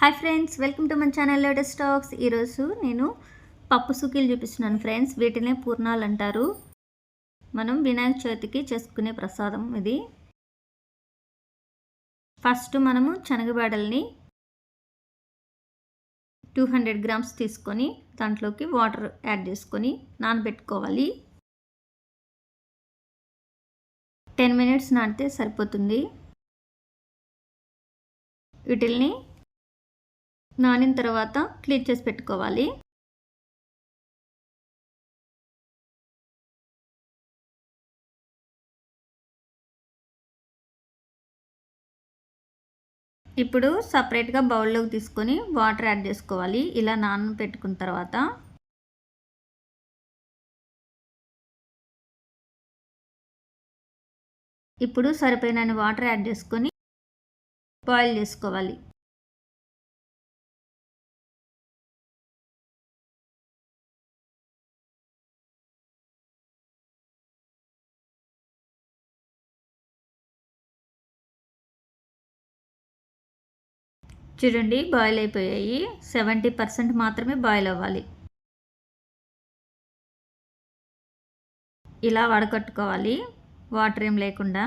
Hi friends welcome to మన channel latest stocks ఈరోజు నేను పప్పు సుఖీలు చూపిస్తున్నాను ఫ్రెండ్స్ వీటినే పూర్ణాలు అంటారు. మనం వినాయక చవితికి చేసుకునే ప్రసాదం ఇది. ఫస్ట్ మనము శనగబాడల్ని టూ హండ్రెడ్ గ్రామ్స్ తీసుకొని దాంట్లోకి వాటర్ యాడ్ చేసుకొని నానబెట్టుకోవాలి. టెన్ మినిట్స్ నాటితే సరిపోతుంది. వీటిల్ని నానిన తర్వాత క్లీన్ చేసి పెట్టుకోవాలి. ఇప్పుడు సపరేట్గా బౌల్లోకి తీసుకొని వాటర్ యాడ్ చేసుకోవాలి. ఇలా నాన పెట్టుకున్న తర్వాత ఇప్పుడు సరిపోయినన్ని వాటర్ యాడ్ చేసుకొని బాయిల్ చేసుకోవాలి. చూడండి బాయిల్ అయిపోయాయి. సెవెంటీ పర్సెంట్ మాత్రమే బాయిల్ అవ్వాలి. ఇలా వడకట్టుకోవాలి. వాటర్ ఏం లేకుండా.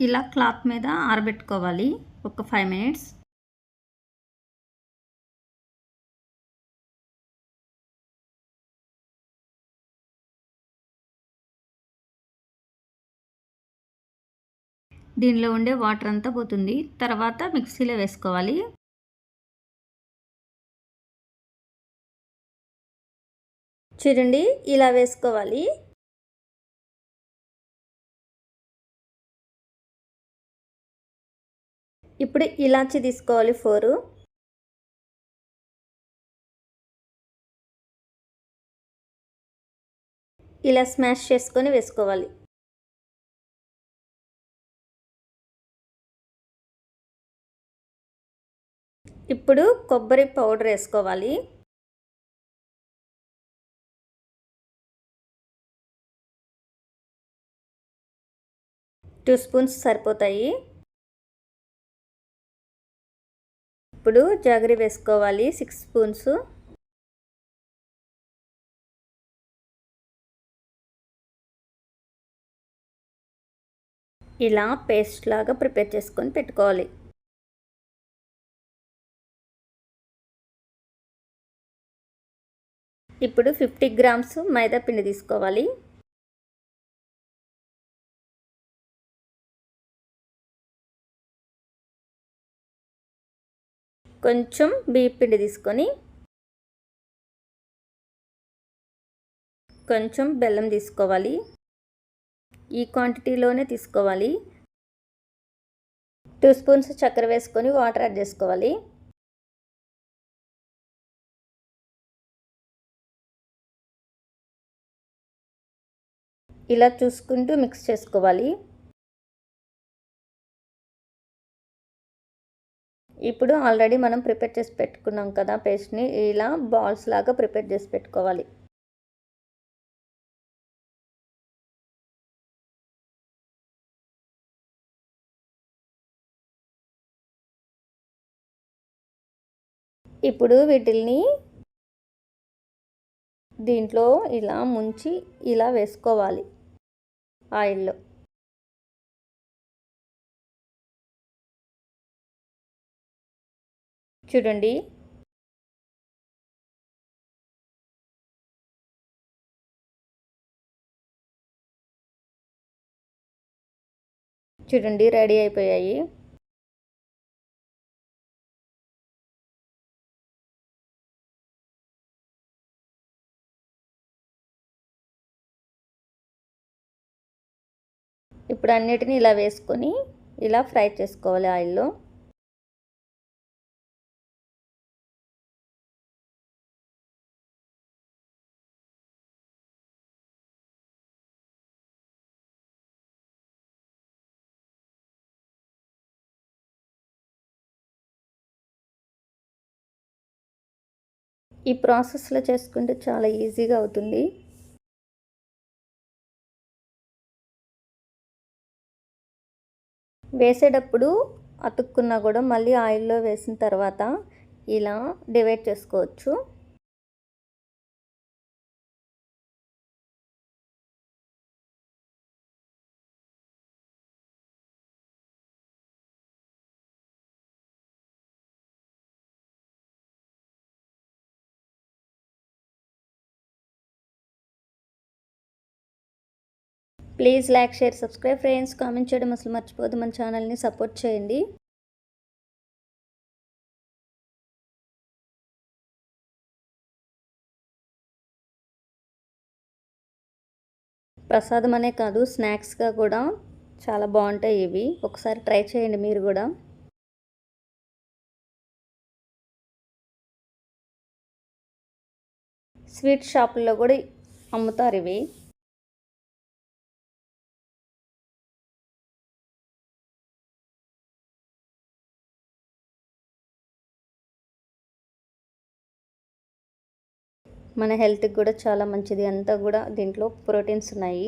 ఇలా క్లాత్ మీద ఆరబెట్టుకోవాలి. ఒక ఫైవ్ మినిట్స్ దీనిలో ఉండే వాటర్ అంతా పోతుంది. తర్వాత మిక్సీలో వేసుకోవాలి. చూడండి ఇలా వేసుకోవాలి. ఇప్పుడు ఇలాచి తీసుకోవాలి ఫోరు. ఇలా స్మాష్ చేసుకొని వేసుకోవాలి. ఇప్పుడు కొబ్బరి పౌడర్ వేసుకోవాలి. టూ స్పూన్స్ సరిపోతాయి. ఇప్పుడు జాగరి వేసుకోవాలి సిక్స్ స్పూన్స్. ఇలా పేస్ట్ లాగా ప్రిపేర్ చేసుకొని పెట్టుకోవాలి. ఇప్పుడు ఫిఫ్టీ గ్రామ్స్ మైదా పిండి తీసుకోవాలి. కొంచెం బియ్య పిండి తీసుకొని కొంచెం బెల్లం తీసుకోవాలి. ఈ క్వాంటిటీలోనే తీసుకోవాలి. టూ స్పూన్స్ చక్కెర వేసుకొని వాటర్ యాడ్ చేసుకోవాలి. ఇలా చూసుకుంటూ మిక్స్ చేసుకోవాలి. ఇప్పుడు ఆల్రెడీ మనం ప్రిపేర్ చేసి పెట్టుకున్నాం కదా పేస్ట్ని ఇలా బాల్స్ లాగా ప్రిపేర్ చేసి పెట్టుకోవాలి. ఇప్పుడు వీటిల్ని దీంట్లో ఇలా ముంచి ఇలా వేసుకోవాలి. ఆయిల్లో చూడండి. చూడండి రెడీ అయిపోయాయి. ఇప్పుడు అన్నిటిని ఇలా వేసుకొని ఇలా ఫ్రై చేసుకోవాలి ఆయిల్లో. ఈ ప్రాసెస్లో చేసుకుంటే చాలా ఈజీగా అవుతుంది. వేసేటప్పుడు అతుక్కున్నా కూడా మళ్ళీ ఆయిల్లో వేసిన తర్వాత ఇలా డివైడ్ చేసుకోవచ్చు. Please like share subscribe friends. Comment చేయడం అసలు మర్చిపోదు మన ఛానల్ని సపోర్ట్ చేయండి. ప్రసాదం అనే కాదు స్నాక్స్గా కూడా చాలా బాగుంటాయి ఇవి. ఒకసారి ట్రై చేయండి మీరు కూడా. స్వీట్ షాపుల్లో కూడా అమ్ముతారు ఇవి. మన హెల్త్కి కూడా చాలా మంచిది. అంతా కూడా దీంట్లో ప్రోటీన్స్ ఉన్నాయి.